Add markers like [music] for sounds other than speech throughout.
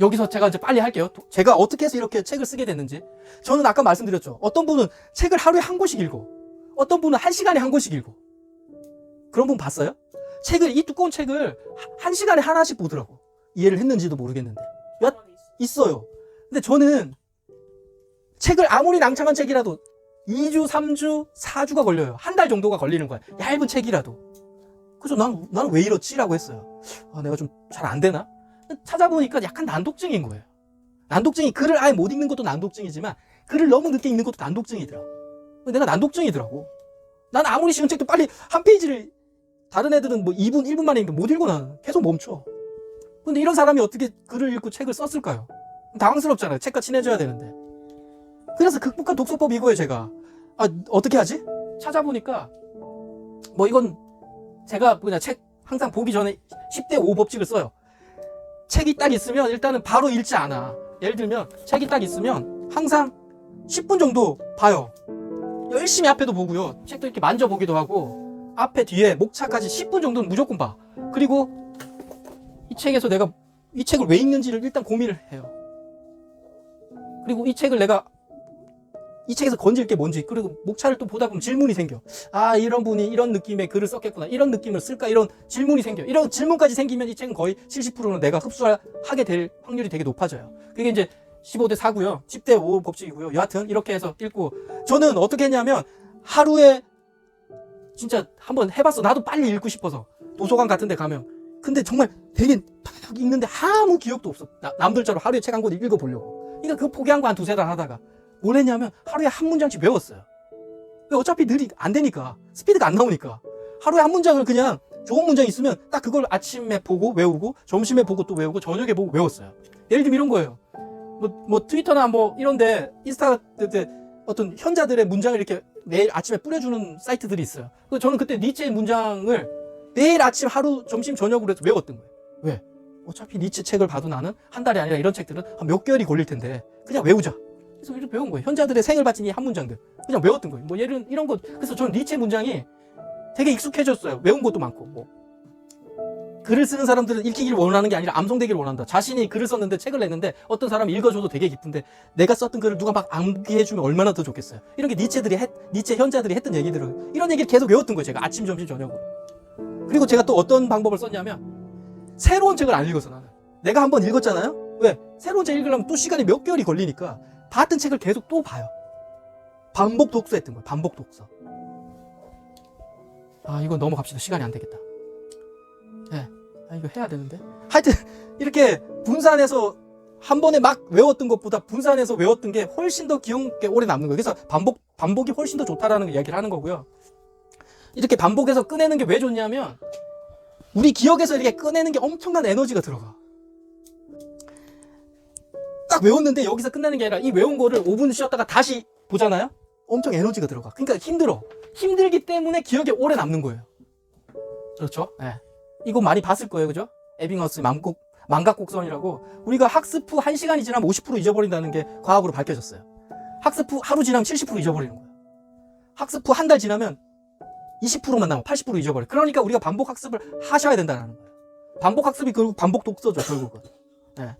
여기서 제가 이제 빨리 할게요. 도- 제가 어떻게 해서 이렇게 책을 쓰게 됐는지. 저는 아까 말씀드렸죠. 어떤 분은 책을 하루에 한 권씩 읽고, 어떤 분은 한 시간에 한 권씩 읽고. 그런 분 봤어요? 책을, 이 두꺼운 책을 하- 한 시간에 하나씩 보더라고. 이해를 했는지도 모르겠는데. 야, 있어요. 근데 저는 책을 아무리 낭창한 책이라도 2주, 3주, 4주가 걸려요. 한 달 정도가 걸리는 거야. 얇은 책이라도. 그래서 난, 나는 왜 이렇지라고 했어요. 아, 내가 좀 잘 안 되나? 찾아보니까 약간 난독증인 거예요. 난독증이 글을 아예 못 읽는 것도 난독증이지만 글을 너무 늦게 읽는 것도 난독증이더라. 내가 난독증이더라고. 난 아무리 쉬운 책도 빨리 한 페이지를 다른 애들은 뭐 2분, 1분 만에 읽으면 못 읽어 나는. 계속 멈춰. 근데 이런 사람이 어떻게 글을 읽고 책을 썼을까요? 당황스럽잖아요. 책과 친해져야 되는데. 그래서 극복한 독서법 이거예요, 제가. 아, 어떻게 하지? 찾아보니까 뭐 이건 제가 그냥 책 항상 보기 전에 10대 5 법칙을 써요. 책이 딱 있으면 일단은 바로 읽지 않아. 예를 들면 책이 딱 있으면 항상 10분 정도 봐요. 열심히 앞에도 보고요. 책도 이렇게 만져보기도 하고 앞에 뒤에 목차까지 10분 정도는 무조건 봐. 그리고 이 책에서 내가 이 책을 왜 읽는지를 일단 고민을 해요. 그리고 이 책을 내가 이 책에서 건질 게 뭔지 그리고 목차를 또 보다 보면 질문이 생겨. 아 이런 분이 이런 느낌의 글을 썼겠구나. 이런 느낌을 쓸까 이런 질문이 생겨. 이런 질문까지 생기면 이 책은 거의 70%는 내가 흡수하게 될 확률이 되게 높아져요. 그게 이제 15대 4고요. 10대 5 법칙이고요. 여하튼 이렇게 해서 읽고 저는 어떻게 했냐면 하루에 진짜 한번 해봤어. 나도 빨리 읽고 싶어서 도서관 같은 데 가면 근데 정말 되게 팍 읽는데 아무 기억도 없어. 나- 남들 처럼 하루에 책 한 권 읽어보려고. 그러니까 그거 포기한 거 한 두세 달 하다가 뭘 했냐면 하루에 한 문장씩 외웠어요. 왜 어차피 느리 안 되니까 스피드가 안 나오니까 하루에 한 문장을 그냥 좋은 문장 있으면 딱 그걸 아침에 보고 외우고 점심에 보고 또 외우고 저녁에 보고 외웠어요. 예를 들면 이런 거예요. 뭐, 뭐 트위터나 뭐 이런데 인스타 때 어떤 현자들의 문장을 이렇게 매일 아침에 뿌려주는 사이트들이 있어요. 저는 그때 니체의 문장을 매일 아침 하루 점심 저녁으로 해서 외웠던 거예요. 왜? 어차피 니체 책을 봐도 나는 한 달이 아니라 이런 책들은 한 몇 개월이 걸릴 텐데 그냥 외우자. 그래서 이렇게 배운 거예요. 현자들의 생을 바친 이 한 문장들 그냥 외웠던 거예요. 뭐 예를 이런 거 그래서 저는 니체 문장이 되게 익숙해졌어요. 외운 것도 많고 뭐 글을 쓰는 사람들은 읽히기를 원하는 게 아니라 암송되기를 원한다. 자신이 글을 썼는데 책을 냈는데 어떤 사람이 읽어줘도 되게 기쁜데 내가 썼던 글을 누가 막 암기해주면 얼마나 더 좋겠어요. 이런 게 니체들이 했, 니체 현자들이 했던 얘기들을 이런 얘기를 계속 외웠던 거예요. 제가 아침, 점심, 저녁으로. 그리고 제가 또 어떤 방법을 썼냐면 새로운 책을 안 읽어서 나는 내가 한번 읽었잖아요. 왜? 새로운 책 읽으려면 또 시간이 몇 개월이 걸리니까 봤던 책을 계속 또 봐요. 반복 독서했던 거예요. 반복 독서. 아 이거 넘어갑시다. 시간이 안 되겠다. 예. 아 이거 해야 되는데. 하여튼 이렇게 분산해서 한 번에 막 외웠던 것보다 분산해서 외웠던 게 훨씬 더 기억에 오래 남는 거예요. 그래서 반복 반복이 훨씬 더 좋다라는 이야기를 하는 거고요. 이렇게 반복해서 꺼내는 게 왜 좋냐면 우리 기억에서 이렇게 꺼내는 게 엄청난 에너지가 들어가. 딱 외웠는데 여기서 끝나는 게 아니라 이 외운 거를 5분 쉬었다가 다시 보잖아요? 엄청 에너지가 들어가. 그러니까 힘들어. 힘들기 때문에 기억에 오래 남는 거예요. 그렇죠? 예. 네. 이거 많이 봤을 거예요. 그죠? 에빙하우스 망곡, 망각곡선이라고 우리가 학습 후 1시간이 지나면 50% 잊어버린다는 게 과학으로 밝혀졌어요. 학습 후 하루 지나면 70% 잊어버리는 거예요. 학습 후 한 달 지나면 20%만 남아 80% 잊어버려. 그러니까 우리가 반복 학습을 하셔야 된다는 거예요. 반복 학습이 결국 반복 독서죠, 결국은. 네.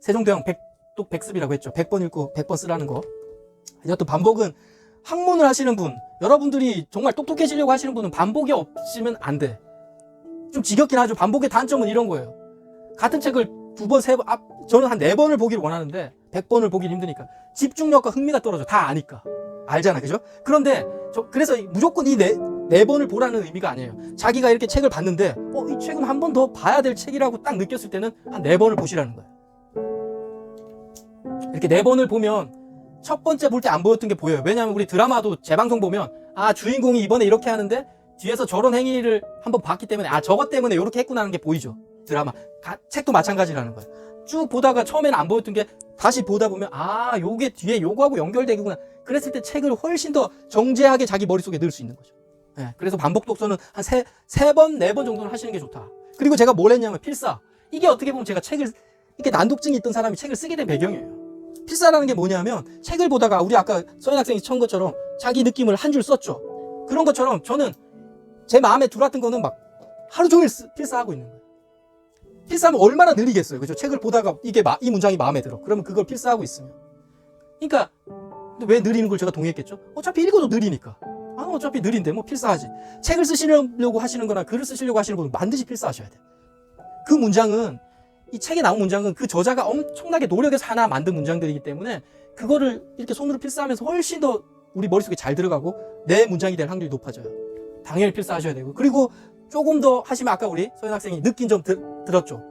세종대왕 100 또 백습이라고 했죠. 100번 읽고 100번 쓰라는 거. 여튼 반복은 학문을 하시는 분, 여러분들이 정말 똑똑해지려고 하시는 분은 반복이 없으면 안 돼. 좀 지겹긴 하죠. 반복의 단점은 이런 거예요. 같은 책을 두 번, 세 번, 아, 저는 한 네 번을 보기를 원하는데 100번을 보기 힘드니까 집중력과 흥미가 떨어져. 다 아니까. 알잖아. 그죠? 그런데 저 그래서 무조건 이네 네 번을 보라는 의미가 아니에요. 자기가 이렇게 책을 봤는데 어, 이 책은 한 번 더 봐야 될 책이라고 딱 느꼈을 때는 한 네 번을 보시라는 거예요. 이렇게 네 번을 보면 첫 번째 볼 때 안 보였던 게 보여요. 왜냐하면 우리 드라마도 재방송 보면 아 주인공이 이번에 이렇게 하는데 뒤에서 저런 행위를 한번 봤기 때문에 아 저것 때문에 이렇게 했구나 하는 게 보이죠. 드라마 가- 책도 마찬가지라는 거예요. 쭉 보다가 처음에는 안 보였던 게 다시 보다 보면 아 요게 뒤에 요거하고 연결되구나. 그랬을 때 책을 훨씬 더 정제하게 자기 머릿속에 넣을 수 있는 거죠. 예, 그래서 반복 독서는 한 세, 세 번, 네 번 정도는 하시는 게 좋다. 그리고 제가 뭘 했냐면 필사. 이게 어떻게 보면 제가 책을, 이렇게 난독증이 있던 사람이 책을 쓰게 된 배경이에요. 필사라는 게 뭐냐면 책을 보다가 우리 아까 서현 학생이 천 것처럼 자기 느낌을 한 줄 썼죠. 그런 것처럼 저는 제 마음에 들어왔던 거는 막 하루 종일 쓰- 필사하고 있는 거예요. 필사하면 얼마나 느리겠어요. 그죠? 책을 보다가 이게 마- 이 문장이 마음에 들어. 그러면 그걸 필사하고 있으면. 그러니까 왜 느리는 걸 제가 동의했겠죠? 어차피 읽어도 느리니까. 아, 어차피 느린데 뭐 필사하지. 책을 쓰시려고 하시는 거나 글을 쓰시려고 하시는 분은 반드시 필사하셔야 돼. 그 문장은 이 책에 나온 문장은 그 저자가 엄청나게 노력해서 하나 만든 문장들이기 때문에 그거를 이렇게 손으로 필사하면서 훨씬 더 우리 머릿속에 잘 들어가고 내 문장이 될 확률이 높아져요. 당연히 필사하셔야 되고. 그리고 조금 더 하시면 아까 우리 서현 학생이 느낀 점 들, 들었죠.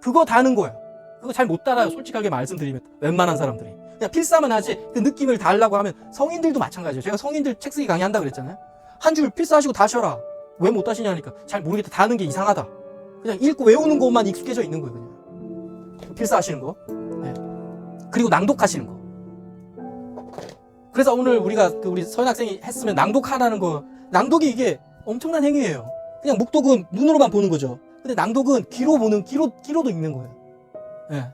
그거 다 하는 거예요. 그거 잘 못 따라요. 솔직하게 말씀드리면 웬만한 사람들이 그냥 필사만 하지 그 느낌을 달라고 하면 성인들도 마찬가지예요. 제가 성인들 책 쓰기 강의한다 그랬잖아요. 한 줄 필사하시고 다셔라. 왜 못 다시냐니까 잘 모르겠다. 다 하는 게 이상하다. 그냥 읽고 외우는 것만 익숙해져 있는 거예요. 그냥 필사하시는 거. 네. 그리고 낭독하시는 거. 그래서 오늘 우리가 그 우리 서현 학생이 했으면 낭독하라는 거 낭독이 이게 엄청난 행위예요. 그냥 묵독은 눈으로만 보는 거죠. 근데 낭독은 귀로 보는 귀로 귀로도 읽는 거예요. 예.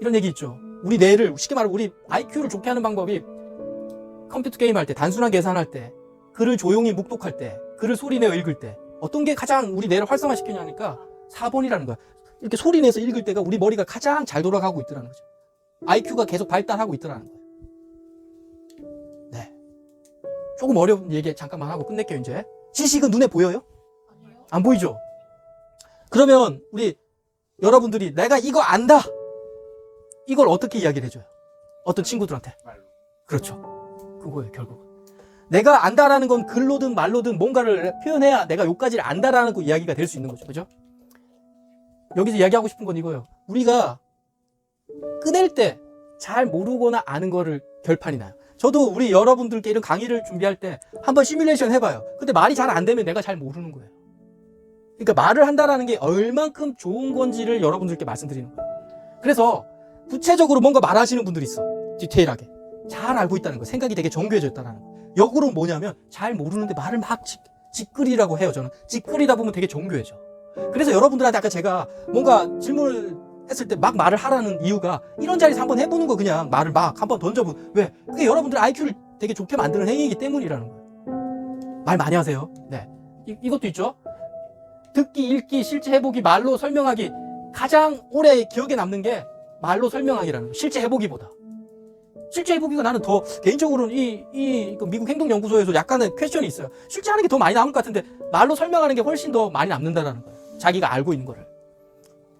이런 얘기 있죠. 우리 뇌를 쉽게 말하면 우리 IQ를 좋게 하는 방법이 컴퓨터 게임 할 때, 단순한 계산할 때, 글을 조용히 묵독할 때, 글을 소리 내어 읽을 때 어떤 게 가장 우리 뇌를 활성화시키냐니까 4번이라는 거야. 이렇게 소리 내서 읽을 때가 우리 머리가 가장 잘 돌아가고 있더라는 거죠. IQ가 계속 발달하고 있더라는 거예요. 네. 조금 어려운 얘기 잠깐만 하고 끝낼게요, 이제. 지식은 눈에 보여요? 안 보이죠? 그러면 우리 여러분들이 내가 이거 안다. 이걸 어떻게 이야기를 해줘요? 어떤 친구들한테. 말로. 그렇죠. 그거예요, 결국. 내가 안다라는 건 글로든 말로든 뭔가를 표현해야 내가 요까지를 안다라는 그 이야기가 될 수 있는 거죠. 그죠? 여기서 이야기하고 싶은 건 이거예요. 우리가 꺼낼 때잘 모르거나 아는 거를 결판이 나요. 저도 우리 여러분들께 이런 강의를 준비할 때 한번 시뮬레이션 해봐요. 근데 말이 잘 안 되면 내가 잘 모르는 거예요. 그러니까 말을 한다라는 게 얼만큼 좋은 건지를 여러분들께 말씀드리는 거예요. 그래서 구체적으로 뭔가 말하시는 분들이 있어. 디테일하게. 잘 알고 있다는 거. 생각이 되게 정교해져 있다는 거. 역으로 뭐냐면 잘 모르는데 말을 막 직, 직거리라고 해요. 저는. 직거리다 보면 되게 정교해져. 그래서 여러분들한테 아까 제가 뭔가 질문을 했을 때 막 말을 하라는 이유가 이런 자리에서 한번 해보는 거 그냥 말을 막 한번 던져보 왜? 그게 여러분들 IQ를 되게 좋게 만드는 행위이기 때문이라는 거예요. 말 많이 하세요. 네. 이, 이것도 있죠. 듣기, 읽기, 실제 해보기, 말로 설명하기. 가장 오래 기억에 남는 게 말로 설명하기라는 거예요. 실제 해보기보다. 실제 해보기가 나는 더 개인적으로는 이, 이, 그 미국 행동연구소에서 약간의 퀘션이 있어요. 실제 하는 게 더 많이 남을 것 같은데 말로 설명하는 게 훨씬 더 많이 남는다는 거예요. 자기가 알고 있는 거를.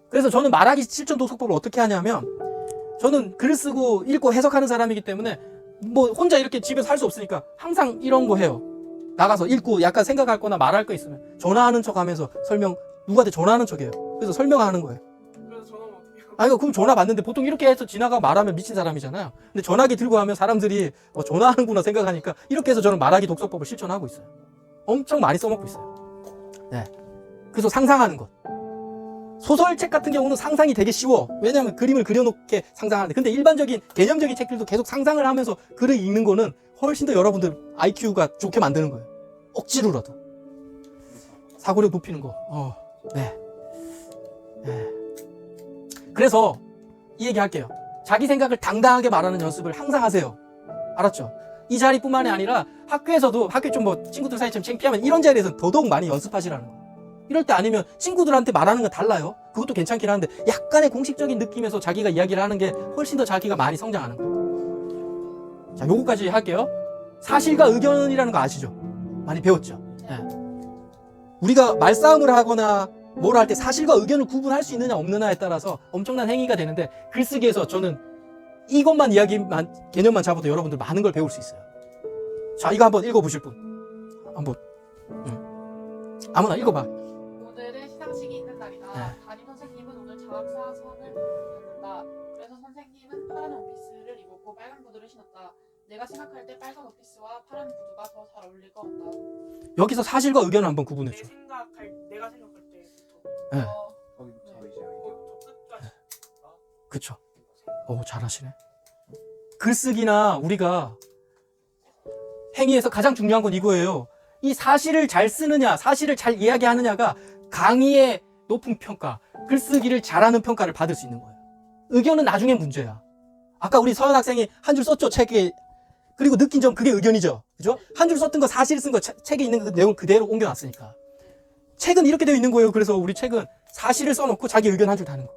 그래서 저는 말하기 실전 도서법을 어떻게 하냐면 저는 글 쓰고 읽고 해석하는 사람이기 때문에 뭐 혼자 이렇게 집에서 할 수 없으니까 항상 이런 거 해요. 나가서 읽고 약간 생각할 거나 말할 거 있으면 전화하는 척 하면서 설명, 누구한테 전화하는 척 해요. 그래서 설명하는 거예요. 아니, 그럼 전화 받는데 보통 이렇게 해서 지나가고 말하면 미친 사람이잖아요. 근데 전화기 들고 하면 사람들이 어, 전화하는구나 생각하니까 이렇게 해서 저는 말하기 독서법을 실천하고 있어요. 엄청 많이 써먹고 있어요. 네. 그래서 상상하는 것. 소설책 같은 경우는 상상이 되게 쉬워. 왜냐하면 그림을 그려놓게 상상하는데. 근데 일반적인 개념적인 책들도 계속 상상을 하면서 글을 읽는 거는 훨씬 더 여러분들 IQ가 좋게 만드는 거예요. 억지로라도. 사고력 높이는 거. 어, 네. 네. 그래서 이 얘기 할게요. 자기 생각을 당당하게 말하는 연습을 항상 하세요. 알았죠? 이 자리뿐만이 아니라 학교에서도 학교 좀 뭐 친구들 사이처럼 창피하면 이런 자리에서 더더욱 많이 연습하시라는 거예요. 이럴 때 아니면 친구들한테 말하는 건 달라요. 그것도 괜찮긴 한데 약간의 공식적인 느낌에서 자기가 이야기를 하는 게 훨씬 더 자기가 많이 성장하는 거예요. 자, 요거까지 할게요. 사실과 의견이라는 거 아시죠? 많이 배웠죠? 예. 우리가 말싸움을 하거나 뭘 할 때 사실과 의견을 구분할 수 있느냐 없느냐에 따라서 엄청난 행위가 되는데 글쓰기에서 저는 이것만 이야기만 개념만 잡아도 여러분들 많은 걸 배울 수 있어요. 자, 이거 한번 읽어보실 분. 한번. 음. 아무나 읽어봐. 네. 담임 선생님은 오늘 장학사선을 받는다. 그래서 선생님은 파란 원피스를 입었고 빨간 구두를 신었다. 내가 생각할 때 빨간 원피스와 파란 구두가 더 잘 어울릴 것 같다. 여기서 사실과 의견을 한번 내 구분해줘. 생각할 내가 생각할 때부터 네. 어, 거기부터 이제 거기부터 끝까지 그쵸. 오, 잘하시네. 글쓰기나 우리가 행위에서 가장 중요한 건 이거예요. 이 사실을 잘 쓰느냐, 사실을 잘 이야기하느냐가 강의의 높은 평가, 글쓰기를 잘하는 평가를 받을 수 있는 거예요. 의견은 나중에 문제야. 아까 우리 서현 학생이 한 줄 썼죠, 책에. 그리고 느낀 점 그게 의견이죠. 그죠? 한 줄 썼던 거 사실 쓴 거 책에 있는 그 내용 그대로 옮겨놨으니까. 책은 이렇게 되어 있는 거예요. 그래서 우리 책은 사실을 써놓고 자기 의견 한 줄 다는 거.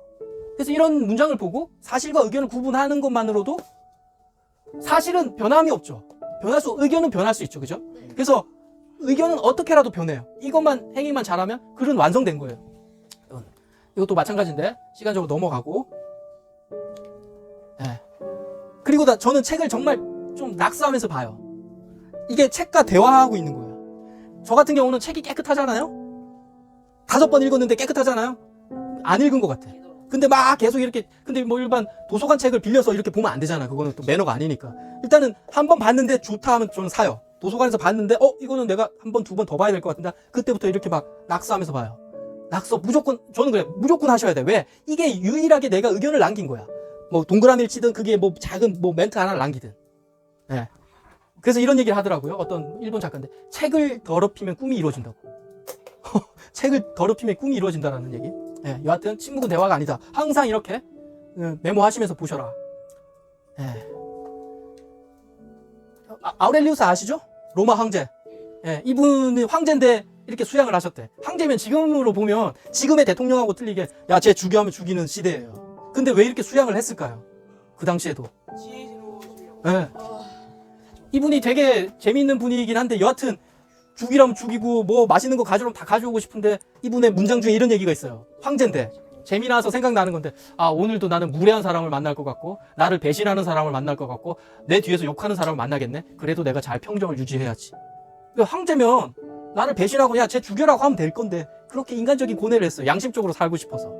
그래서 이런 문장을 보고 사실과 의견을 구분하는 것만으로도 사실은 변함이 없죠. 변할 수, 의견은 변할 수 있죠. 그죠? 그래서 의견은 어떻게라도 변해요. 이것만, 행위만 잘하면 글은 완성된 거예요. 음, 이것도 마찬가지인데, 시간적으로 넘어가고. 예. 그리고 나, 저는 책을 정말 좀 낙서하면서 봐요. 이게 책과 대화하고 있는 거예요. 저 같은 경우는 책이 깨끗하잖아요? 다섯 번 읽었는데 깨끗하잖아요? 안 읽은 것 같아. 근데 막 계속 이렇게 근데 뭐 일반 도서관 책을 빌려서 이렇게 보면 안 되잖아. 그거는 또 매너가 아니니까. 일단은 한 번 봤는데 좋다 하면 저는 사요. 도서관에서 봤는데 어 이거는 내가 한 번 두 번 더 봐야 될 것 같은데 그때부터 이렇게 막 낙서하면서 봐요. 낙서 무조건 저는 그래 무조건 하셔야 돼. 왜? 이게 유일하게 내가 의견을 남긴 거야. 뭐 동그라미를 치든 그게 뭐 작은 뭐 멘트 하나를 남기든. 예. 그래서 이런 얘기를 하더라고요. 어떤 일본 작가인데 책을 더럽히면 꿈이 이루어진다고. [laughs] 책을 더럽히면 꿈이 이루어진다라는 얘기. 예, 여하튼 침묵은 대화가 아니다. 항상 이렇게 어, 메모하시면서 보셔라. 예. 아, 아우렐리우스 아시죠? 로마 황제. 예, 이분이 황제인데 이렇게 수양을 하셨대. 황제면 지금으로 보면 지금의 대통령하고 틀리게 야, 쟤 죽여하면 죽이는 시대예요. 근데 왜 이렇게 수양을 했을까요? 그 당시에도. 예. 이분이 되게 재미있는 분이긴 한데 여하튼 죽이라면 죽이고 뭐 맛있는 거 가져오면 다 가져오고 싶은데 이분의 문장 중에 이런 얘기가 있어요. 황제인데 재미나서 생각나는 건데 아 오늘도 나는 무례한 사람을 만날 것 같고 나를 배신하는 사람을 만날 것 같고 내 뒤에서 욕하는 사람을 만나겠네. 그래도 내가 잘 평정을 유지해야지. 그러니까 황제면 나를 배신하고 야 쟤 죽여라고 하면 될 건데 그렇게 인간적인 고뇌를 했어요. 양심적으로 살고 싶어서.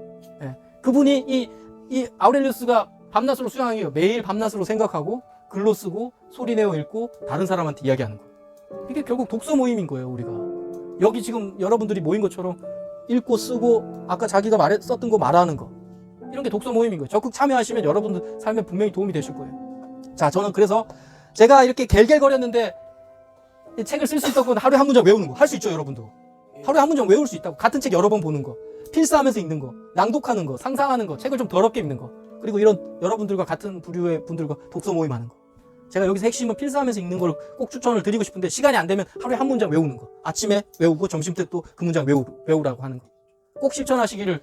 예. 그분이 이, 이 아우렐리우스가 밤낮으로 수양해요. 매일 밤낮으로 생각하고 글로 쓰고 소리 내어 읽고 다른 사람한테 이야기하는 거. 이게 결국 독서 모임인 거예요, 우리가. 여기 지금 여러분들이 모인 것처럼 읽고 쓰고 아까 자기가 말했 썼던 거 말하는 거. 이런 게 독서 모임인 거예요. 적극 참여하시면 여러분들 삶에 분명히 도움이 되실 거예요. 자, 저는 그래서 제가 이렇게 갤갤거렸는데 이 책을 쓸수건 하루에 한 문장 외우는 거. 할 수 있죠, 여러분도. 하루에 한 문장 외울 수 있다고. 같은 책 여러 번 보는 거. 필사하면서 읽는 거. 낭독하는 거. 상상하는 거. 책을 좀 더럽게 읽는 거. 그리고 이런 여러분들과 같은 부류의 분들과 독서 모임 하는 거. 제가 여기서 핵심은 필사하면서 읽는 걸 꼭 추천을 드리고 싶은데 시간이 안 되면 하루에 한 문장 외우는 거. 아침에 외우고 점심 때 또 그 문장 외우, 외우라고 하는 거. 꼭 실천하시기를